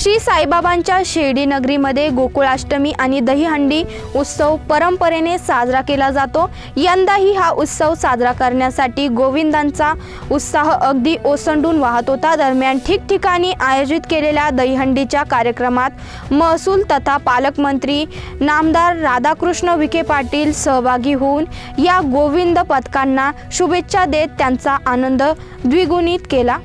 श्री साईबाबांच्या शिर्डी नगरीमध्ये गोकुळाष्टमी आणि दहीहंडी उत्सव परंपरेने साजरा केला जातो. यंदाही हा उत्सव साजरा करण्यासाठी गोविंदांचा उत्साह अगदी ओसंडून वाहत होता. दरम्यान ठिकठिकाणी आयोजित केलेल्या दहीहंडीच्या कार्यक्रमात महसूल तथा पालकमंत्री नामदार राधाकृष्ण विखे पाटील सहभागी होऊन या गोविंद पथकांना शुभेच्छा देत त्यांचा आनंद द्विगुणित केला.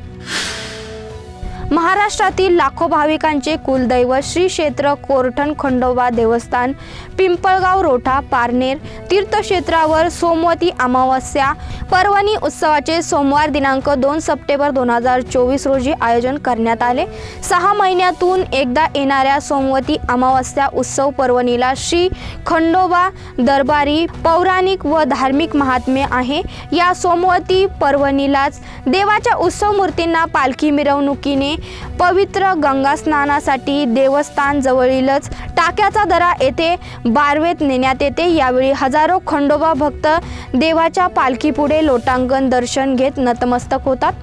महाराष्ट्रातील लाखो भाविकांचे कुलदैवत श्री क्षेत्र कोरठण खंडोबा देवस्थान पिंपळगाव रोठा पारनेर तीर्थक्षेत्रावर सोमवती अमावस्या पर्वणी उत्सवाचे सोमवार दिनांक दोन सप्टेंबर दोन हजार चोवीस रोजी आयोजन करण्यात आले. सहा महिन्यातून एकदा येणाऱ्या सोमवती अमावस्या उत्सव पर्वणीला श्री खंडोबा दरबारी पौराणिक व धार्मिक महात्म्य आहे. या सोमवती पर्वणीलाच देवाच्या उत्सव मूर्तींना पालखी मिरवणुकीने पवित्र गंगा स्नानासाठी देवस्थान जवळीलच. टाक्याचा दरा येथे बारवेत नेण्यात येते. यावेळी हजारो खंडोबा भक्त देवाच्या पालखीपुढे लोटांगण दर्शन घेत नतमस्तक होतात.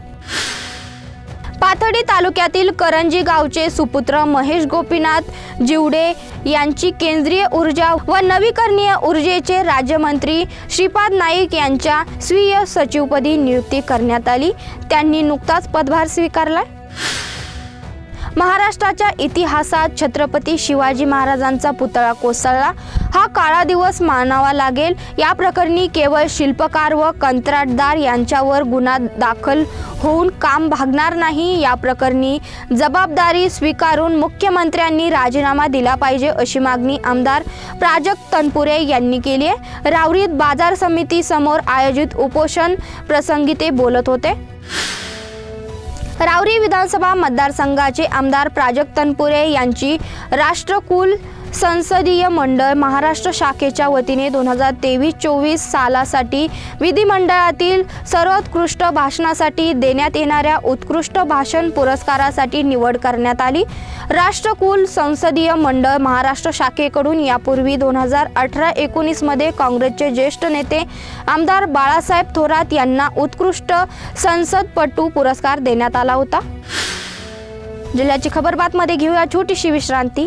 पाथडी तालुक्यातील करंजी गावचे सुपुत्र महेश गोपीनाथ जिवडे यांची केंद्रीय ऊर्जा व नवीकरणीय ऊर्जेचे राज्यमंत्री श्रीपाद नाईक यांच्या स्वीय सचिवपदी नियुक्ती करण्यात आली. त्यांनी नुकताच पदभार स्वीकारला. महाराष्ट्राच्या इतिहासात छत्रपती शिवाजी महाराजांचा पुतळा कोसळला. हा काळा दिवस मानावा लागेल. या प्रकरणी केवळ शिल्पकार व कंत्राटदार यांच्यावर गुन्हा दाखल होऊन काम भागणार नाही. या प्रकरणी जबाबदारी स्वीकारून मुख्यमंत्र्यांनी राजीनामा दिला पाहिजे अशी मागणी आमदार प्राजक्त तनपुरे यांनी केली आहे. रावरीत बाजार समितीसमोर आयोजित उपोषण प्रसंगी ते बोलत होते. रावरी विधानसभा मतदारसंघाचे आमदार प्राजक्त तनपुरे यांची राष्ट्रकुल संसदीय मंडळ महाराष्ट्र शाखेच्या वतीने दोन हजार तेवीस चोवीस सालासाठी विधिमंडळातील सर्वोत्कृष्ट भाषणासाठी देण्यात येणाऱ्या उत्कृष्ट भाषण पुरस्कारासाठी निवड करण्यात आली. राष्ट्रकुल संसदीय मंडळ महाराष्ट्र शाखेकडून यापूर्वी दोन हजार अठरा एकोणीसमध्ये काँग्रेसचे ज्येष्ठ नेते आमदार बाळासाहेब थोरात यांना उत्कृष्ट संसदपटू पुरस्कार देण्यात आला होता. जिल्ह्याची खबरबातमध्ये घेऊया छोटीशी विश्रांती.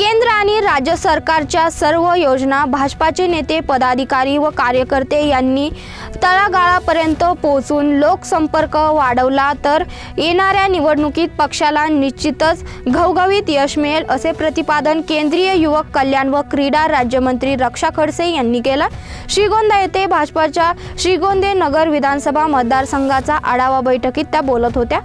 केंद्र आणि राज्य सरकारच्या सर्व योजना भाजपाचे नेते पदाधिकारी व कार्यकर्ते यांनी तळागाळापर्यंत पोहोचून लोकसंपर्क वाढवला तर येणाऱ्या निवडणुकीत पक्षाला निश्चितच घवघवीत यश मिळेल असे प्रतिपादन केंद्रीय युवक कल्याण व क्रीडा राज्यमंत्री रक्षा खडसे यांनी केलं. श्रीगोंदा येथे भाजपाच्या श्रीगोंदे नगर विधानसभा मतदारसंघाचा आढावा बैठकीत त्या बोलत होत्या.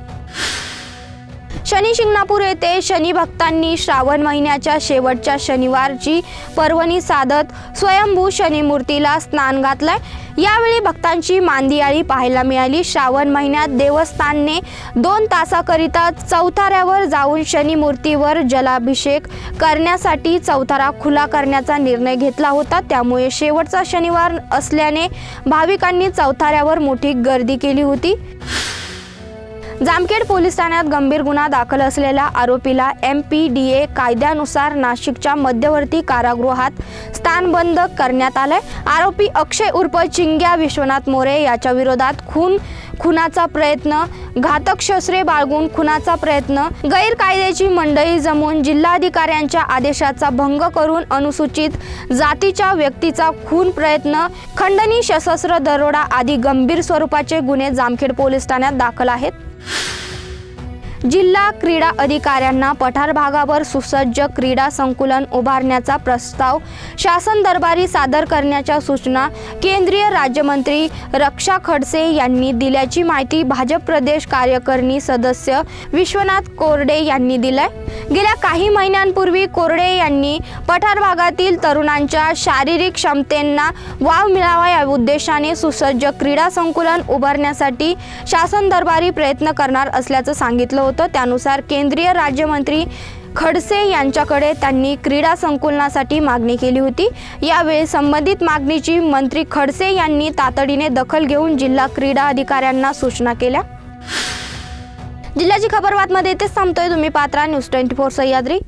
शनी शिंगणापूर येथे शनी भक्तांनी श्रावण महिन्याच्या शेवटच्या शनिवारची पर्वणी साधत स्वयंभू शनी मूर्तीला स्नान घातलंय. यावेळी भक्तांची मांदियाळी पाहायला मिळाली. श्रावण महिन्यात देवस्थानने दोन तासाकरिता चौथाऱ्यावर जाऊन शनी मूर्तीवर जलाभिषेक करण्यासाठी चौथारा खुला करण्याचा निर्णय घेतला होता. त्यामुळे शेवटचा शनिवार असल्याने भाविकांनी चौथाऱ्यावर मोठी गर्दी केली होती. जामखेड पोलीस ठाण्यात गंभीर गुन्हा दाखल असलेल्या आरोपीला एम पी डी ए कायद्यानुसार नाशिकच्या मध्यवर्ती कारागृहात स्थानबंद करण्यात आलंय. आरोपी अक्षय उर्फ चिंग्या विश्वनाथ मोरे याच्या विरोधात खून खुनाचा प्रयत्न घातक शस्त्रे बाळगून खुनाचा प्रयत्न गैरकायद्याची मंडळी जमून जिल्हाधिकाऱ्यांच्या आदेशाचा भंग करून अनुसूचित जातीच्या व्यक्तीचा खून प्रयत्न खंडणी सशस्त्र दरोडा आदी गंभीर स्वरूपाचे गुन्हे जामखेड पोलीस ठाण्यात दाखल आहेत. जिल्हा क्रीडा अधिकाऱ्यांना पठार भागावर सुसज्ज क्रीडा संकुलन उभारण्याचा प्रस्ताव शासन दरबारी सादर करण्याच्या सूचना केंद्रीय राज्यमंत्री रक्षा खडसे यांनी दिल्याची माहिती भाजप प्रदेश कार्यकारिणी सदस्य विश्वनाथ कोरडे यांनी दिलाय. गेल्या काही महिन्यांपूर्वी कोरडे यांनी पठार भागातील तरुणांच्या शारीरिक क्षमतेंना वाव मिळावा या उद्देशाने सुसज्ज क्रीडा संकुलन उभारण्यासाठी शासन दरबारी प्रयत्न करणार असल्याचं सांगितलं होतं. त्यानुसार केंद्रीय राज्यमंत्री खडसे यांच्याकडे त्यांनी क्रीडा संकुलनासाठी मागणी केली होती. यावेळी संबंधित मागणीची मंत्री खडसे यांनी तातडीने दखल घेऊन जिल्हा क्रीडा अधिकाऱ्यांना सूचना केल्या. जिल्ह्याची खबर बातमध्ये इथेच थांबतोय. तुम्ही पात्रा न्यूज ट्वेंटी फोर सह्याद्री.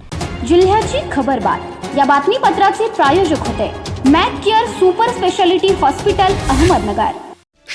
जिल्ह्याची खबर बात. या बातमीपत्राचे प्रायोजक होते. Mac care super speciality hospital Ahmednagar.